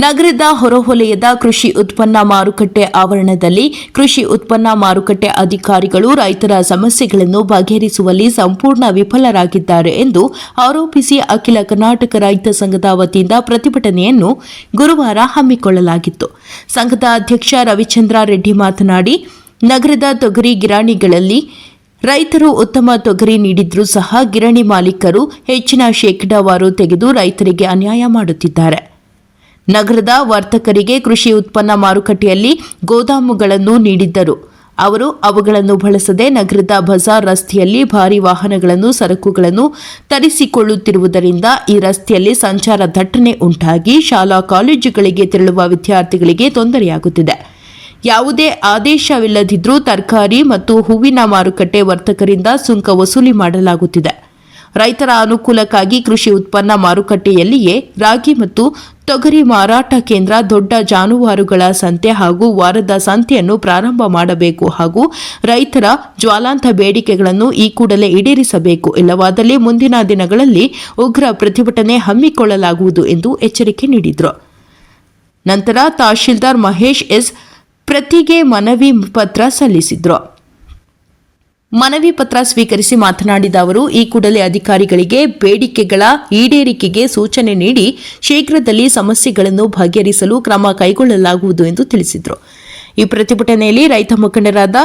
ನಗರದ ಹೊರವಲಯದ ಕೃಷಿ ಉತ್ಪನ್ನ ಮಾರುಕಟ್ಟೆ ಆವರಣದಲ್ಲಿ ಕೃಷಿ ಉತ್ಪನ್ನ ಮಾರುಕಟ್ಟೆ ಅಧಿಕಾರಿಗಳು ರೈತರ ಸಮಸ್ಯೆಗಳನ್ನು ಬಗೆಹರಿಸುವಲ್ಲಿ ಸಂಪೂರ್ಣ ವಿಫಲರಾಗಿದ್ದಾರೆ ಎಂದು ಆರೋಪಿಸಿ ಅಖಿಲ ಕರ್ನಾಟಕ ರೈತ ಸಂಘದ ವತಿಯಿಂದ ಪ್ರತಿಭಟನೆಯನ್ನು ಗುರುವಾರ ಹಮ್ಮಿಕೊಳ್ಳಲಾಗಿತ್ತು. ಸಂಘದ ಅಧ್ಯಕ್ಷ ರವಿಚಂದ್ರ ರೆಡ್ಡಿ ಮಾತನಾಡಿ, ನಗರದ ತೊಗರಿ ಗಿರಾಣಿಗಳಲ್ಲಿ ರೈತರು ಉತ್ತಮ ತೊಗರಿ ನೀಡಿದ್ರೂ ಸಹ ಗಿರಣಿ ಮಾಲೀಕರು ಹೆಚ್ಚಿನ ಶೇಕಡಾವಾರು ತೆಗೆದು ರೈತರಿಗೆ ಅನ್ಯಾಯ ಮಾಡುತ್ತಿದ್ದಾರೆ. ನಗರದ ವರ್ತಕರಿಗೆ ಕೃಷಿ ಉತ್ಪನ್ನ ಮಾರುಕಟ್ಟೆಯಲ್ಲಿ ಗೋದಾಮುಗಳನ್ನು ನೀಡಿದ್ದರು. ಅವರು ಅವುಗಳನ್ನು ಬಳಸದೆ ನಗರದ ಬಜಾರ್ ರಸ್ತೆಯಲ್ಲಿ ಭಾರಿ ವಾಹನಗಳನ್ನು, ಸರಕುಗಳನ್ನು ತರಿಸಿಕೊಳ್ಳುತ್ತಿರುವುದರಿಂದ ಈ ರಸ್ತೆಯಲ್ಲಿ ಸಂಚಾರ ದಟ್ಟಣೆ ಉಂಟಾಗಿ ಶಾಲಾ ಕಾಲೇಜುಗಳಿಗೆ ತೆರಳುವ ವಿದ್ಯಾರ್ಥಿಗಳಿಗೆ ತೊಂದರೆಯಾಗುತ್ತಿದೆ. ಯಾವುದೇ ಆದೇಶವಿಲ್ಲದಿದ್ದರೂ ತರಕಾರಿ ಮತ್ತು ಹೂವಿನ ಮಾರುಕಟ್ಟೆ ವರ್ತಕರಿಂದ ಸುಂಕ ವಸೂಲಿ ಮಾಡಲಾಗುತ್ತಿದೆ. ರೈತರ ಅನುಕೂಲಕ್ಕಾಗಿ ಕೃಷಿ ಉತ್ಪನ್ನ ಮಾರುಕಟ್ಟೆಯಲ್ಲಿಯೇ ರಾಗಿ ಮತ್ತು ತೊಗರಿ ಮಾರಾಟ ಕೇಂದ್ರ ದೊಡ್ಡ ಜಾನುವಾರುಗಳ ಸಂತೆ ಹಾಗೂ ವಾರದ ಸಂತೆಯನ್ನು ಪ್ರಾರಂಭ ಮಾಡಬೇಕು ಹಾಗೂ ರೈತರ ಜ್ವಾಲಾಂತ ಬೇಡಿಕೆಗಳನ್ನು ಈ ಕೂಡಲೇ ಈಡೇರಿಸಬೇಕು. ಇಲ್ಲವಾದಲ್ಲಿ ಮುಂದಿನ ದಿನಗಳಲ್ಲಿ ಉಗ್ರ ಪ್ರತಿಭಟನೆ ಹಮ್ಮಿಕೊಳ್ಳಲಾಗುವುದು ಎಂದು ಎಚ್ಚರಿಕೆ ನೀಡಿದರು. ನಂತರ ತಹಶೀಲ್ದಾರ್ ಮಹೇಶ್ ಎಸ್ ಪ್ರತಿಗೆ ಮನವಿ ಪತ್ರ ಸಲ್ಲಿಸಿದ್ರು. ಮನವಿ ಪತ್ರ ಸ್ವೀಕರಿಸಿ ಮಾತನಾಡಿದ ಅವರು, ಈ ಕೂಡಲೇ ಅಧಿಕಾರಿಗಳಿಗೆ ಬೇಡಿಕೆಗಳ ಈಡೇರಿಕೆಗೆ ಸೂಚನೆ ನೀಡಿ ಶೀಘ್ರದಲ್ಲಿ ಸಮಸ್ಯೆಗಳನ್ನು ಬಗೆಹರಿಸಲು ಕ್ರಮ ಕೈಗೊಳ್ಳಲಾಗುವುದು ಎಂದು ತಿಳಿಸಿದರು. ಈ ಪ್ರತಿಭಟನೆಯಲ್ಲಿ ರೈತ ಮುಖಂಡರಾದ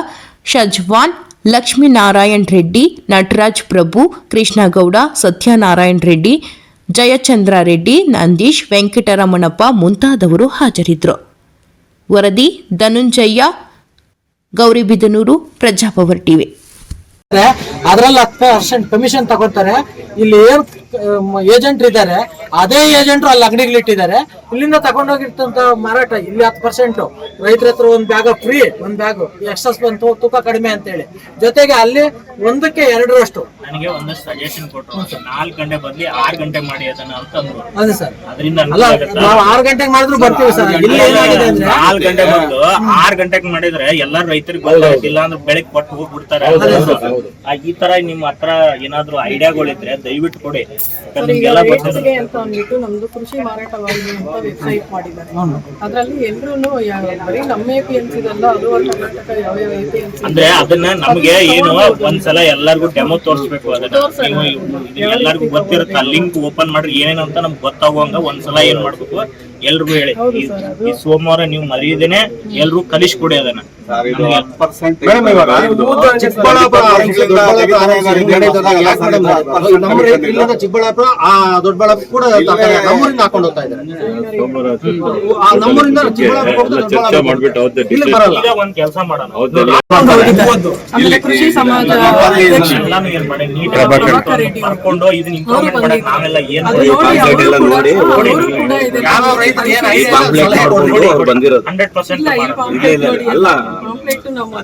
ಶಜ್ವಾನ್, ಲಕ್ಷ್ಮೀನಾರಾಯಣ್ ರೆಡ್ಡಿ, ನಟರಾಜ್ ಪ್ರಭು, ಕೃಷ್ಣಗೌಡ, ಸತ್ಯನಾರಾಯಣ್ ರೆಡ್ಡಿ, ಜಯಚಂದ್ರ ರೆಡ್ಡಿ, ನಂದೀಶ್, ವೆಂಕಟರಮಣಪ್ಪ ಮುಂತಾದವರು ಹಾಜರಿದ್ದರು. ವರದಿ ಧನುಂಜಯ್ಯ, ಗೌರಿಬಿದನೂರು, ಪ್ರಜಾಪವರ್ ಟಿವಿ. ಅದ್ರಲ್ಲಿ ಹತ್ತು ಪರ್ಸೆಂಟ್ ಕಮಿಷನ್ ತಗೋತಾರೆ ಇಲ್ಲಿ ಏನ್ ಏಜೆಂಟ್ ಇದ್ದಾರೆ. ಅದೇ ಏಜೆಂಟ್ ಅಲ್ಲಿ ಅಂಗಡಿಗಳು ಇಟ್ಟಿದ್ದಾರೆ. ಇಲ್ಲಿಂದ ತಗೊಂಡೋಗಿರ್ತಂತ ಮಾರಾಟ ಇಲ್ಲಿ ಹತ್ತು ಪರ್ಸೆಂಟ್ ರೈತರ ಹತ್ರ ಒಂದ್ ಬ್ಯಾಗ್ ಫ್ರೀ ಒಂದ್ ಬ್ಯಾಗ್ ಎಕ್ಸಸ್ ಬಂತು ತೂಕ ಕಡಿಮೆ ಅಂತ ಹೇಳಿ ಜೊತೆಗೆ ಅಲ್ಲಿ ಒಂದಕ್ಕೆ ಎರಡರಷ್ಟು. ನನಗೆ ಒಂದಷ್ಟು ಸಜೆಷನ್ ಕೊಟ್ಟರು ನಾಲ್ಕು ಗಂಟೆ ಬದ್ಲಿ ಆರು ಗಂಟೆ ಮಾಡಿ ಅದನ್ನ ಅಂತಂದ್ರು ಅದೇ ಸರ್. ಅದರಿಂದ ಅಲ್ಲ ನಾವು ಆರು ಗಂಟೆಗೆ ಮಾಡಿದ್ರು ಬರ್ತೀವಿ ಸರ್. ಇಲ್ಲಿ ಏನಾಗಿದೆ ಅಂದ್ರೆ ನಾಲ್ಕು ಗಂಟೆ ಬಂದು ಆರು ಗಂಟೆಗೆ ಮಾಡಿದ್ರೆ ಎಲ್ಲಾರು ರೈತರಿಗೆ ಗೊತ್ತಾಗಿಲ್ಲ ಅಂದ್ರೆ ಬೆಳಗ್ಗೆ ಕೊಟ್ಟು ಹೋಗ್ಬಿಡ್ತಾರೆ. ಆ, ಈ ತರ ನಿಮ್ ಹತ್ರ ಏನಾದ್ರು ಐಡಿಯಾಗಳಿದ್ರೆ ದಯವಿಟ್ಟು ಕೊಡಿ. ರೈತರಿಗೆ ಅಂತ ಅಂದ್ಬಿಟ್ಟು ನಮ್ದು ಕೃಷಿ ಮಾರಾಟವಾಗಿದೆ ಅಂತ ವೆಬ್ಸೈಟ್ ಮಾಡಿದ್ದಾರೆ. ಅದರಲ್ಲಿ ಎಲ್ಲರೂ ಬರೀ ನಮ್ಮ ಎ ಪಿ ಎನ್ ಸಿದಲ್ಲ ಅದು ಕರ್ನಾಟಕ ಯಾವ್ಯಾವ ಎ ಪಿ ಎನ್ ಸಿ ಅಂದ್ರೆ ಅದನ್ನ ನಮ್ಗೆ ಏನು ಒಂದ್ಸಲ ಎಲ್ಲಾರ್ಗು ಡೆಮೋ ತೋರಿಸ್ಬೇಕು ಅದನ್ನ. ಎಲ್ಲಾರ್ಗು ಗೊತ್ತಿರುತ್ತೆ ಲಿಂಕ್ ಓಪನ್ ಮಾಡ್ರಿ ಏನೇನು ಅಂತ ನಮ್ಗೆ ಗೊತ್ತಾಗುವಂಗ ಒಂದ್ಸಲ ಏನ್ ಮಾಡ್ಬೇಕು? ಎಲ್ರಿಗೂ ಹೇಳಿ. ಈ- ಸೋಮವಾರ ನೀವು ಮರೀದೇನೆ ಎಲ್ರು ಕಲಿಸ್ಕೊಡಿ ಅದನ್ನ. ಚಿಕ್ಕಬಳ್ಳಾಪುರ ಚಿಕ್ಕಬಳ್ಳಾಪುರ ಆ ದೊಡ್ಡಬಳ್ಳಾಪುರ ಕೂಡ. ನಮ್ಮೂರಿಂದ ಹಾಕೊಂಡು ಹೋಗ್ತಾ ಇದ್ದಾರೆ ಆ ನಮ್ಮೂರಿಂದ ಚಿಕ್ಕಬಳ್ಳಾಪುರ ಕೃಷಿ ಸಮಾಜ ಅಧ್ಯಕ್ಷ ಎಲ್ಲಾನು ಏನ್ ಮಾಡಿ? ನೀಟಾಗಿ ಬರ್ಕೊಂಡು ಇದನ್ನ ಇಂಪ್ರೂವ್ಮೆಂಟ್ ಮಾಡಕ್ ನಾವೆಲ್ಲ ಏನ್ ನೋಡಿ ಯಾವ ರೈತರು ಏನ್ ಹಂಡ್ರೆಡ್ ಪರ್ಸೆಂಟ್ ಇಲ್ಲ ಈ ಪಾಂಪ್ಲೆಟ್ ನೋಡಿ ಪಾಂಪ್ಲೆಟ್ ನಮ್ಮ